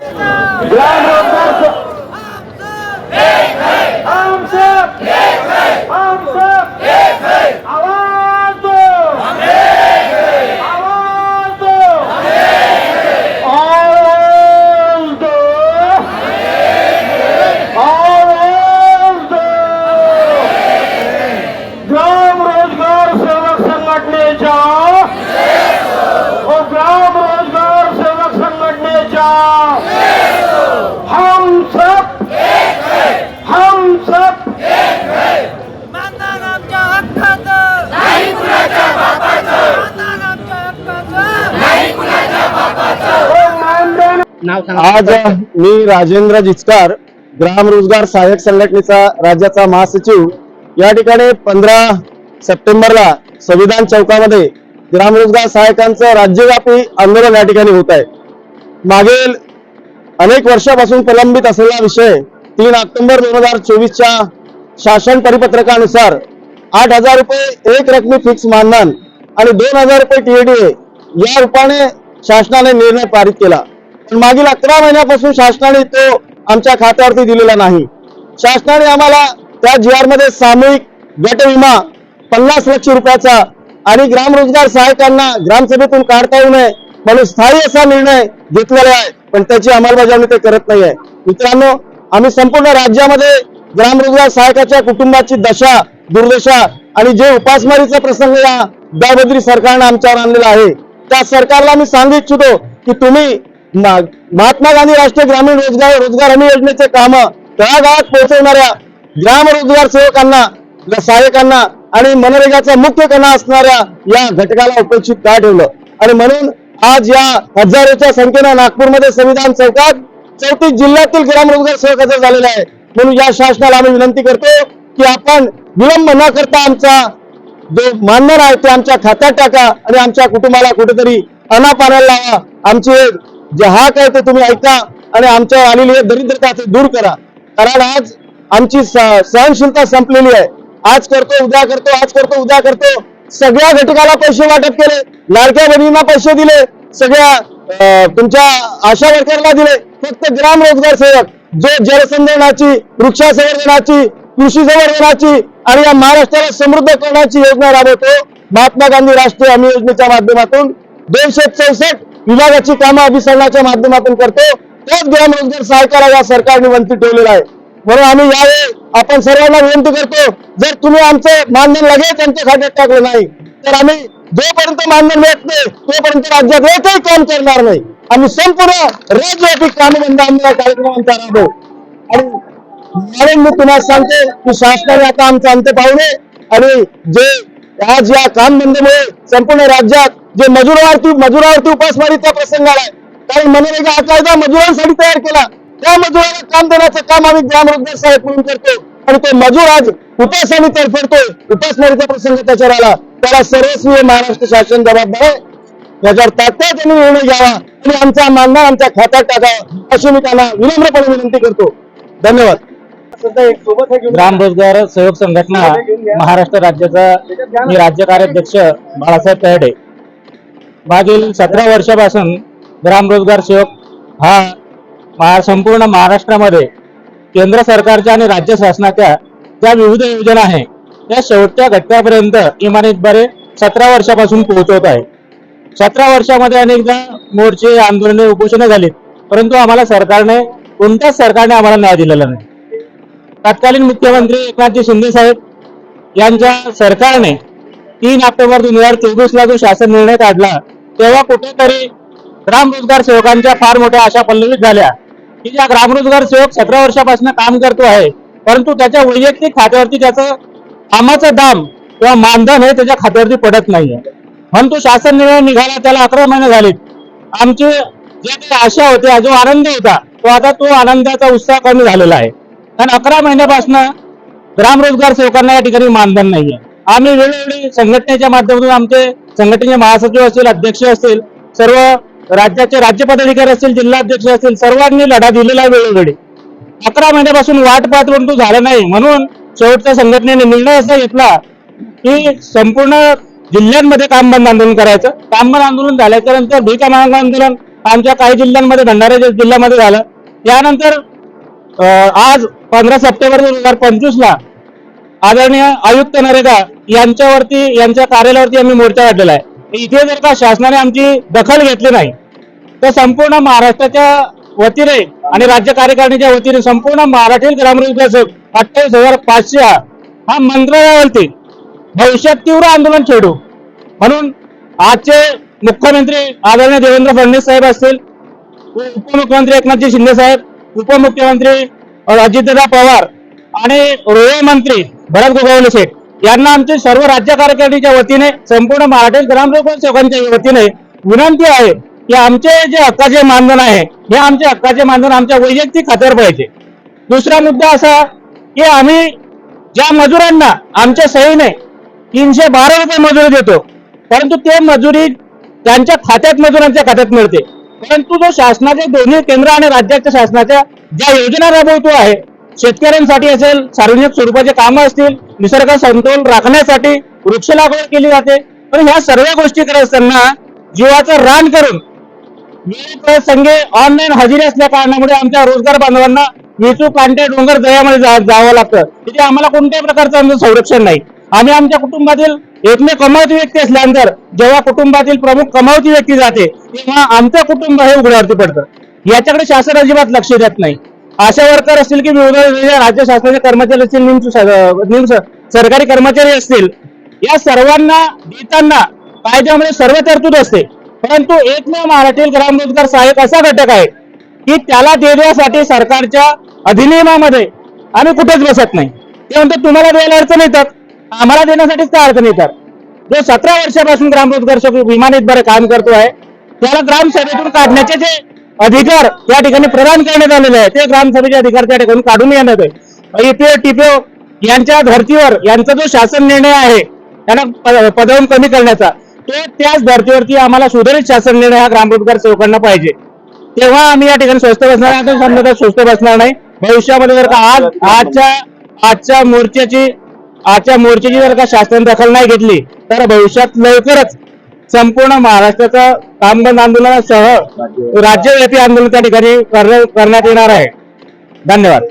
ग्राम रोजगार स- हम सब हम सब आवाज दो आवाज दो आवाज दो आवाज दो ग्राम रोजगार सेवक संघटनेच्या व ग्राम रोजगार सेवक संघटनेच्या हम सब हम सब मतदान आमच्या हक्काचं नाही कुणाच्या बापाचं मतदान आमच्या हक्काचं नाही आज मी राजेंद्र जिचकार ग्राम रोजगार सहाय्यक संघटनेचा राज्याचा महासचिव. या ठिकाणी पंधरा सप्टेंबरला संविधान चौकामध्ये ग्राम रोजगार सहाय्यकांचं राज्यव्यापी आंदोलन या ठिकाणी होत आहे. मागील अनेक वर्षापासून प्रलंबित असलेला विषय तीन ऑक्टोबर दोन हजार चोवीसच्या शासन परिपत्रकानुसार आठ हजार रुपये एक रकमी फिक्स मानधन आणि दोन हजार रुपये टीएडीए या रूपाने शासनाने निर्णय पारित केला. मागील अकरा महिन्यापासून शासनाने तो आमच्या खात्यावरती दिलेला नाही. शासनाने आम्हाला त्या जी आरमध्ये सामूहिक गट विमा पन्नास लक्ष रुपयाचा आणि ग्रामरोजगार सहायकांना सहाय्यकांना ग्रामसभेतून काढता येऊ नये म्हणून स्थायी असा निर्णय घेतलेला आहे पण त्याची अंमलबजावणी ते करत नाही आहे मित्रांनो आम्ही संपूर्ण राज्यामध्ये ग्रामरोजगार सहायकाच्या कुटुंबाची दशा दुर्दशा आणि जे उपासमारीचा प्रसंग या दाबद्री सरकारनं आमच्यावर आणलेला आहे त्या सरकारला मी सांगू इच्छितो की तुम्ही महात्मा गांधी राष्ट्रीय ग्रामीण रोजगार रोजगार हमी योजनेचे काम तळागाळात पोहोचवणाऱ्या ग्राम रोजगार सेवकांना सहाय्यकांना आणि मनरेगाचा मुख्य कणा असणाऱ्या या घटकाला उपेक्षित का ठेवलं? आणि म्हणून आज या हजारोच्या संख्येनं नागपूरमध्ये संविधान चौकात चौतीस जिल्ह्यातील ग्राम रोजगार सेवक हजर झालेला आहे म्हणून या शासनाला आम्ही विनंती करतो की आपण विलंब न करता आमचा जो मानधन आहे ते आमच्या खात्यात टाका आणि आमच्या कुटुंबाला कुठेतरी अनापाण्याला लावा. आमची जे हाक आहे ते तुम्ही ऐका आणि आमच्या आलेली दरिद्रता दूर करा. कारण आज आमची सहनशीलता संपलेली आहे. आज करतो उद्या करतो आज करतो उद्या करतो. सगळ्या घटकाला पैसे वाटप केले. लाडक्या बहिणींना पैसे दिले. सगळ्या तुमच्या आशा वर्करला दिले. फक्त ग्राम रोजगार सेवक जो जलसंधारणाची वृक्षा संवर्धनाची कृषी संवर्धनाची आणि या महाराष्ट्राला समृद्ध करण्याची योजना राबवतो महात्मा गांधी राष्ट्रीय हमी योजनेच्या माध्यमातून दोनशे चौसष्ट विभागाची कामं अभिसरणाच्या माध्यमातून करतो. तोच ग्रामरोजगार रोजगार सहायकाला या सरकारने वंचित ठेवलेला आहे. म्हणून आम्ही यावेळी आपण सर्वांना विनंती करतो जर तुम्ही आमचं मानधन लगेच आमच्या खात्यात टाकलं नाही तर आम्ही जोपर्यंत मानधन मिळत नाही तोपर्यंत राज्यात एकही काम करणार नाही. आम्ही संपूर्ण राज्यव्यापी कामबंद आम्ही कार्यक्रम आमचा राबवू आणि म्हणून मी तुम्हाला सांगते की शासनाने आता आमचं अंत पाहू नये आणि जे आज या कामबंदीमुळे संपूर्ण राज्यात जे मजुरावरती मजुरावरती उपासमारीचा प्रसंग आलाय काही मनरेगा हा कायदा मजुरांसाठी तयार केला. त्या मजुराला काम देण्याचं काम आम्ही ग्राम रोजगार सहाय्यक म्हणून करतो. आणि तो मजूर आज उपासाने तडफडतोय. उपासमारीचा प्रसंग त्याच्यावर आला. त्याला सर्वस्वी महाराष्ट्र शासन जबाबदार आहे. याच्यावर तात्काळ निर्णय घ्यावा. आणि आमचा मानधन आमच्या खात्यात टाकावा. अशी मी त्यांना विनम्रपणे विनंती करतो. धन्यवाद. ग्राम रोजगार सेवक संघटना महाराष्ट्र राज्याचा मी राज्य कार्याध्यक्ष बाळासाहेब तरडे मागील सतरा वर्षापासून ग्राम रोजगार सेवक हा महा- संपूर्ण महाराष्ट्रामध्ये केंद्र सरकारच्या आणि राज्य शासनाच्या ज्या विविध योजना आहे त्या शेवटच्या घटकापर्यंत बरे सतरा वर्षापासून पोहोचवत आहे. सतरा वर्षामध्ये अनेकदा मोर्चे आंदोलने उपोषणे झालीत परंतु आम्हाला सरकारने कोणत्याच सरकारने आम्हाला न्याय दिलेला नाही. तत्कालीन मुख्यमंत्री एकनाथजी शिंदे साहेब यांच्या सरकारने तीन ऑक्टोबर दोन हजार चोवीस ला जो शासन निर्णय काढला तेव्हा कुठेतरी ग्रामरोजगार सेवकांच्या फार मोठ्या आशा पल्लवित झाल्या. की ज्या ग्रामरोजगार सेवक सतरा वर्षापासून काम करतो आहे परंतु त्याच्या वैयक्तिक खात्यावरती त्याचं कामाचं दाम किंवा मानधन हे त्याच्या खात्यावरती पडत नाहीये. म्हणून तो शासन निर्णय निघाला त्याला अकरा महिने झालेत. आमची जे काही आशा होत्या जो आनंद होता तो आता तो आनंदाचा उत्साह कमी झालेला आहे. कारण अकरा महिन्यापासून ग्रामरोजगार सेवकांना या ठिकाणी मानधन नाहीये. आम्ही वेळोवेळी संघटनेच्या माध्यमातून आमचे संघटनेचे महासचिव असतील अध्यक्ष असतील सर्व राज्याचे राज्य पदाधिकारी असतील जिल्हाध्यक्ष असतील सर्वांनी लढा दिलेला आहे वेळोवेळी. अकरा महिन्यापासून वाट पाहत परंतु झालं नाही. म्हणून शेवटच्या संघटनेने निर्णय असा घेतला की संपूर्ण जिल्ह्यांमध्ये काम बंद आंदोलन करायचं. काम बंद आंदोलन झाल्याच्यानंतर बेकाम आंदोलन आमच्या काही जिल्ह्यांमध्ये भंडारा जिल्ह्यामध्ये झालं. त्यानंतर अं, आज पंधरा सप्टेंबर दोन हजार पंचवीस ला आदरणीय आयुक्त नरेगा यांच्यावरती यांच्या कार्यालयावरती आम्ही मोर्चा काढलेला आहे. इथे जर का शासनाने आमची दखल घेतली नाही तर संपूर्ण महाराष्ट्राच्या वतीने आणि राज्य कार्यकारिणीच्या वतीने संपूर्ण मराठी ग्रामरोजगार अठ्ठावीस हजार पाचशे हा मंत्रालयावरती भविष्यात तीव्र आंदोलन छेडू. म्हणून आजचे मुख्यमंत्री आदरणीय देवेंद्र फडणवीस साहेब असतील उपमुख्यमंत्री एकनाथजी शिंदे साहेब उपमुख्यमंत्री अजितदादा पवार आणि मंत्री भरत गोगावले शेठ. यांना आमचे सर्व राज्य कार्यकारिणीच्या वतीने संपूर्ण मराठी ग्रामसेवक सेवकांच्या वतीने विनंती आहे की आमचे जे हक्काचे मानधन आहे हे आमचे हक्काचे मानधन आमच्या वैयक्तिक खात्यावर पाहिजे. दुसरा मुद्दा असा की आम्ही ज्या मजुरांना आमच्या सहीने तीनशे बारा रुपये मजुरी देतो परंतु ते मजुरी त्यांच्या खात्यात मजुरांच्या खात्यात मिळते. परंतु जो शासनाचे दोन्ही केंद्र आणि राज्याच्या शासनाच्या ज्या योजना राबवतो आहे शेतकऱ्यांसाठी असेल सार्वजनिक स्वरूपाचे कामं असतील निसर्ग समतोल राखण्यासाठी वृक्ष लागवड केली जाते. पण ह्या सर्व गोष्टी करत असताना जीवाचं रान करून वेळेत संघे ऑनलाईन हजेरी असल्या कारणामुळे आमच्या रोजगार बांधवांना वेचू कांटे डोंगर दयामध्ये जा- जावं लागतं. तिथे आम्हाला कोणत्याही प्रकारचं आमचं संरक्षण नाही. आम्ही आमच्या कुटुंबातील एकमेव कमावती व्यक्ती असल्यानंतर जेव्हा कुटुंबातील प्रमुख कमावती व्यक्ती जाते तेव्हा आमचं कुटुंब हे उघड्यावरती पडतं. याच्याकडे शासन अजिबात लक्ष देत नाही. आशा वर्कर असतील की विविध राज्य शासनाचे कर्मचारी असतील निम सरकारी कर्मचारी असतील या सर्वांना देताना कायद्यामध्ये सर्व तरतूद असते. परंतु एकमेव महाराष्ट्रीय ग्रामरोजगार सहाय्यक असा घटक आहे की त्याला देण्यासाठी सरकारच्या अधिनियमामध्ये आम्ही कुठेच बसत नाही. ते म्हणतात तुम्हाला द्यायला अडचण येतात आम्हाला देण्यासाठीच त्या अडचण येतात जो सतरा वर्षापासून ग्रामरोजगार विमानित बरं काम करतो आहे त्याला ग्रामसभेतून काढण्याचे जे अधिकार या ठिकाणी प्रदान करण्यात आलेले आहे ते ग्रामसभेचे अधिकार त्या ठिकाणी काढून घेण्यात आहे इथे टीपीओ यांच्या धर्तीवर यांचा जो शासन निर्णय आहे त्यांना पदावून कमी करण्याचा तो त्याच धर्तीवरती आम्हाला सुधारित शासन निर्णय हा ग्रामरोजगार सेवकांना पाहिजे. तेव्हा आम्ही या ठिकाणी स्वस्त बसणार नाही तर स्वस्त बसणार नाही. भविष्यामध्ये जर का आज आजच्या आजच्या मोर्चाची आजच्या मोर्चाची जर का शासन दखल नाही घेतली तर भविष्यात लवकरच संपूर्ण महाराष्ट्राचं कामबंद आंदोलनासह राज्यव्यापी आंदोलन त्या ठिकाणी करण्या- करण्यात येणार आहे. धन्यवाद.